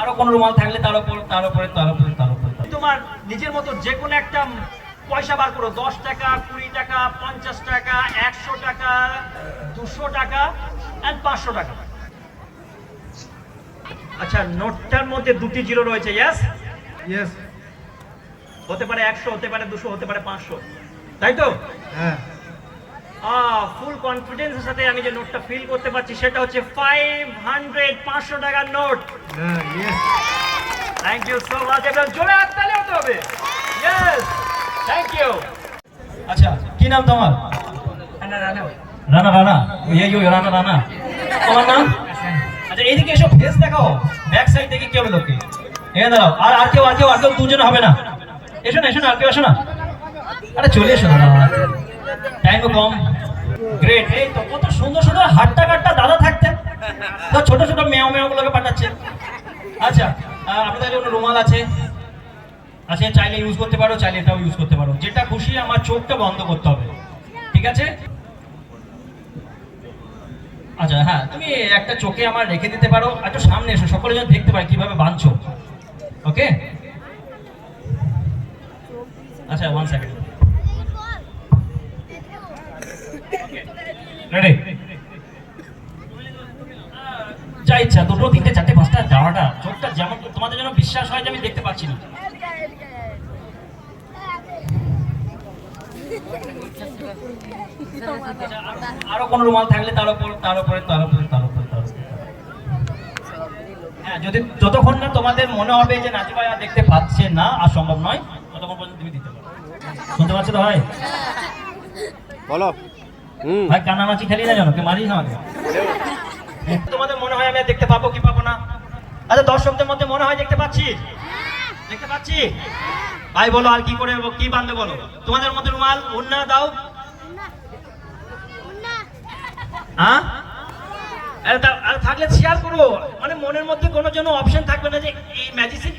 আরও কোনো রুমাল থাকলে তার উপর তার উপরে তার উপরে তার উপরে তোমার নিজের মতো যে কোনো একটা পয়সা বার করো দশ টাকা কুড়ি টাকা পঞ্চাশ টাকা একশো টাকা দুশো টাকা অ্যান্ড পাঁচশো টাকা। আচ্ছা নোটটার মধ্যে দুটি জিরো রয়েছে ইয়াস ইয়েস হতে পারে একশো হতে পারে দুশো হতে পারে পাঁচশো। তাই তো? হ্যাঁ। ফুল কনফিডেন্সের সাথে আমি যে নোটটা ফিল করতে পারছি সেটা হচ্ছে ফাইভ হান্ড্রেড পাঁচশো টাকার নোট হ্যাঁ থ্যাংক ইউ সো মাচ এবার জোরে হাততালি হতে হবে। ইয়েস থ্যাংক ইউ আচ্ছা কি নাম তোমার? রানা রানা। রানা ইয়ে ইয়ে রানা রানা। তোমার নাম? আচ্ছা এইদিকে এসব ফেস দেখাও। ব্যাক সাইড থেকে কি হবে লোকে এখানে দাঁড়াও। আর আর কেউ আর কেউ আর কেউ দুজন হবে না। এসো না এসো না আর কেউ এসো না। আরে চলে এসো না টাইমও কম। আচ্ছা যেটা খুশি আমার চোখটা বন্ধ করতে হবে। ঠিক আছে? আচ্ছা হ্যাঁ তুমি একটা চোখে আমার রেখে দিতে পারো। একটু সামনে এসো, সকলে যেন দেখতে পায় কীভাবে বাঁধছো। ওকে আচ্ছা ওয়ান সেকেন্ড যা ইচ্ছা, দুটো, তিনটে, চারটে, পাঁচটা, যাওয়াটা, চোখটা যেমন তোমাদের জন্য বিশ্বাস হয় যে আমি দেখতে পাচ্ছি না। আরো- কোনো রুমাল থাকলে তার উপর, তার উপরে তার উপরে তার উপরে তার উপরে। হ্যাঁ যদি যতক্ষণ না তোমাদের মনে হবে যে নাচি ভাই দেখতে পাচ্ছে না, আর সম্ভব নয়, ততক্ষণ পর্যন্ত তুমি দিতে পারো। শুনতে পাচ্ছ তো ভাই? বলো। ভাই কানামাচি খেলি না জানো কে মারিস আমাকে? তোমাদের মনে হয় আমি দেখতে পাবো কি পাবো না? আচ্ছা দর্শকদের মধ্যে মনে হয় দেখতে পাচ্ছি? দেখতে পাচ্ছি? ভাই, বলো আর কি করে, কি বান্ধবে বলো? তোমাদের মধ্যে রুমাল, উন্না দাও। হ্যাঁ? থাকলে শেয়ার করো। মানে মনের মধ্যে কোনো জন্য অপশন থাকবে না যে এই ম্যাজিসিন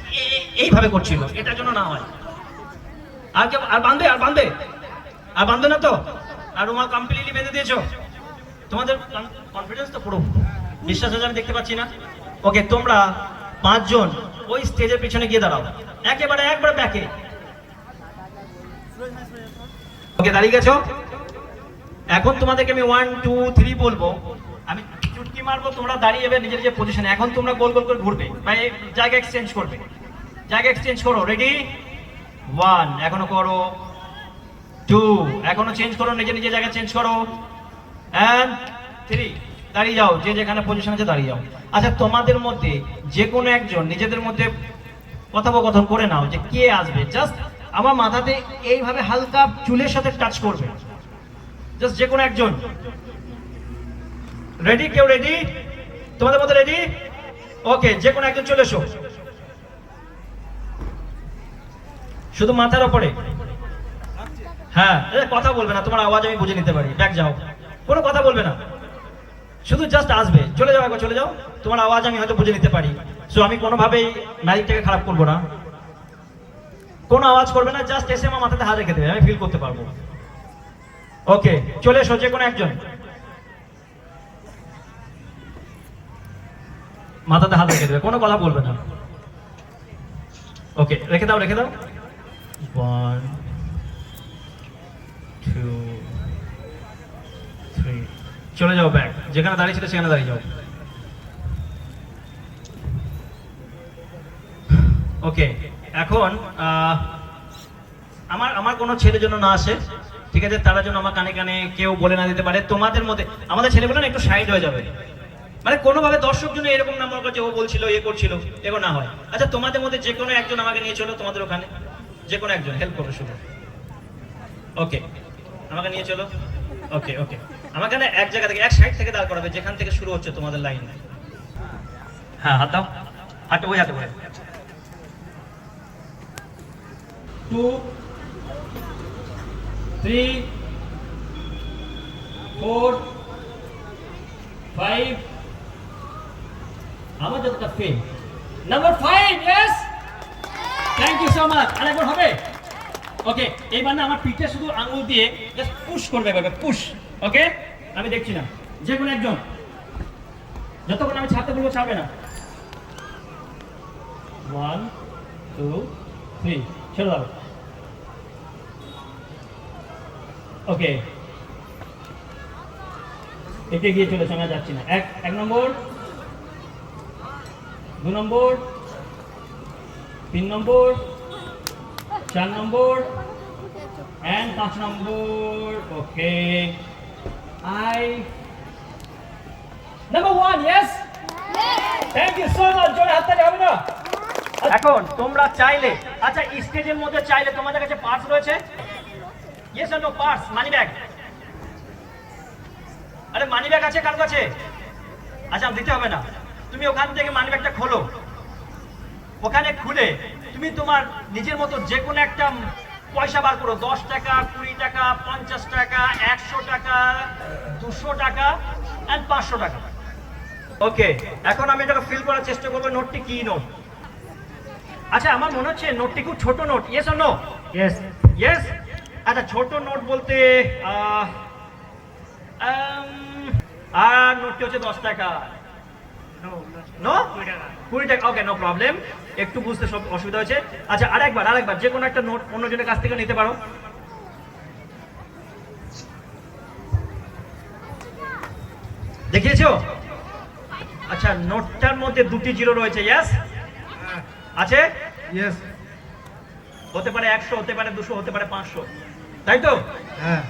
এইভাবে করছিল। এটার জন্য না হয়। আর কেউ আর বান্ধে আর বান্ধে আর বান্ধে না তো? আর রুমাল কমপ্লিটলি বেঁধে দিয়েছ। তোমাদের কনফিডেন্স তো পুরো বিশ্বাস হচ্ছে আমি দেখতে পাচ্ছি না। ওকে তোমরা পাঁচজন ওই স্টেজের পিছনে গিয়ে দাঁড়াও। একেবারে, একবারে ব্যাকে ওকে দাঁড়িয়ে গেছো? এখন তোমাদেরকে আমি ওয়ান টু থ্রি বলব। আমি চুটকি মারবো, তোমরা দাঁড়িয়ে যাবে নিজের যে পজিশনে এখন তোমরা গোল গোল করে ঘুরবে। মানে জায়গা এক্সচেঞ্জ করবে। জায়গা এক্সচেঞ্জ করো রেডি ওয়ান এখনও করো। টু এখনও চেঞ্জ করো, নিজে নিজে জায়গা চেঞ্জ করো। থ্রি দাঁড়িয়ে যাও, যে যেখানে পজিশন আছে দাঁড়িয়ে যাও। আচ্ছা তোমাদের মধ্যে যে কোনো একজন, নিজেদের মধ্যে কথোপকথন করে নাও যে কে আসবে। জাস্ট আমার মাথাতে এইভাবে হালকা চুলের সাথে টাচ করবে। জাস্ট যে কোনো একজন। রেডি কেউ রেডি তোমাদের মধ্যে রেডি ওকে যে কোনো একজন চলে এসো। শুধু মাথার ওপরে। হ্যাঁ কথা বলবে না, তোমার আওয়াজ আমি বুঝে নিতে পারি। ব্যাক যাও। কোনো কথা বলবে না। শুধু জাস্ট আসবে। চলে যাও একবার, চলে যাও। তোমার আওয়াজ আমি হয়তো বুঝে নিতে পারি। সো আমি কোনোভাবেই ম্যাজিকটাকে খারাপ করব না। কোনো আওয়াজ করবে না জাস্ট এসে আমার মাথাতে হাত রেখে দেবে, আমি ফিল করতে পারব। ওকে চলে এসো যে কোনো একজন। মাথাতে হাত রেখে দেবে, কোনো কথা বলবে না। ওকে রেখে দাও রেখে দাও। ওয়ান টু থ্রি চলে যাও ব্যাক যেখানে দাঁড়িয়ে ছিল সেখানে দাঁড়িয়ে যাও। ওকে এখন আমার আমার কোনো ছেলে জন্য না আসে। ঠিক আছে, তারা জন্য আমার কানে কানে কেউ বলে না দিতে পারে। তোমাদের মধ্যে, আমাদের ছেলেগুলো না, একটু সাইড হয়ে যাবে। মানে কোনোভাবে দর্শক জন্য এরকম না মনে করছে, ও বলছিল, এ করছিল, এরকম না হয়। আচ্ছা তোমাদের মধ্যে যে কোনো একজন আমাকে নিয়ে চলো তোমাদের ওখানে। যে কোনো একজন হেল্প করো শুধু ওকে আমাকে নিয়ে চলো। ওকে ওকে আমাকে না এক জায়গা থেকে, এক সাইড থেকে দাঁড় করাবে, যেখান থেকে শুরু হচ্ছে তোমাদের লাইন হ্যাঁ হাত দাও। হাতে ওই হাতে করে। টু থ্রি ফোর ফাইভ আমার যতটা fail number five yes thank you so much আরেকবার হবে? ওকে এইবার না আমার পিঠে শুধু আঙুল দিয়ে জাস্ট পুশ করবে এভাবে পুশ ওকে আমি দেখছি না। যে কোনো একজন। যতক্ষণ আমি ছাড়তে বলব ছাড়বে না। ওয়ান টু থ্রি ছেড়ে দাও। ওকে একে গিয়ে চলে সঙ্গে যাচ্ছি না। এক এক নম্বর। দু নম্বর। তিন নম্বর। চার নম্বর অ্যান্ড পাঁচ নম্বর okay I number one yes thank you so much জোরে হাততালি হবে না? এখন তোমরা চাইলে আচ্ছা স্টেজের মধ্যে চাইলে তোমাদের কাছে পার্স রয়েছে? Yes no purse money bag আরে মানি ব্যাগ আছে কার কাছে? আচ্ছা দিতে হবে না। তুমি ওখান থেকে মানি ব্যাগটা খোলো। ওখানে খুলে তুমি তোমার নিজের মতো যে কোনো একটা পয়সা বার করো। দশ টাকা কুড়ি টাকা পঞ্চাশ টাকা একশো টাকা দুশো টাকা অ্যান্ড পাঁচশো টাকা। ওকে এখন আমি এটাকে ফিল করার চেষ্টা করব। নোটটি কি নোট আচ্ছা আমার মনে হচ্ছে নোটটি খুব ছোট note yes no yes yes আচ্ছা ছোট নোট বলতে আর নোটটি হচ্ছে দশ টাকা। নো কুড়ি টাকা। ওকে নো প্রবলেম একটু বুঝতে সব অসুবিধা হয়েছে। আচ্ছা আরেকবার আরেকবার যে কোনো একটা নোট অন্যজনের কাছ থেকে নিতে পারো। দেখিয়েছো? আচ্ছা নোটটার মধ্যে দুটি জিরো রয়েছে ইয়াস আছে? ইয়েস হতে পারে একশো হতে পারে দুশো হতে পারে পাঁচশো। তাই তো? হ্যাঁ।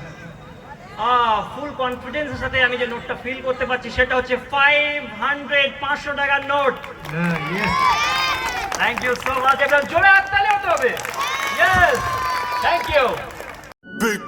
ফুল কনফিডেন্সের সাথে আমি যে নোটটা ফিল করতে পারছি সেটা হচ্ছে ফাইভ হান্ড্রেড পাঁচশো টাকার নোট। হ্যাঁ yes thank you so much এবার জোরে হাততালি হতে হবে। Yes thank you Big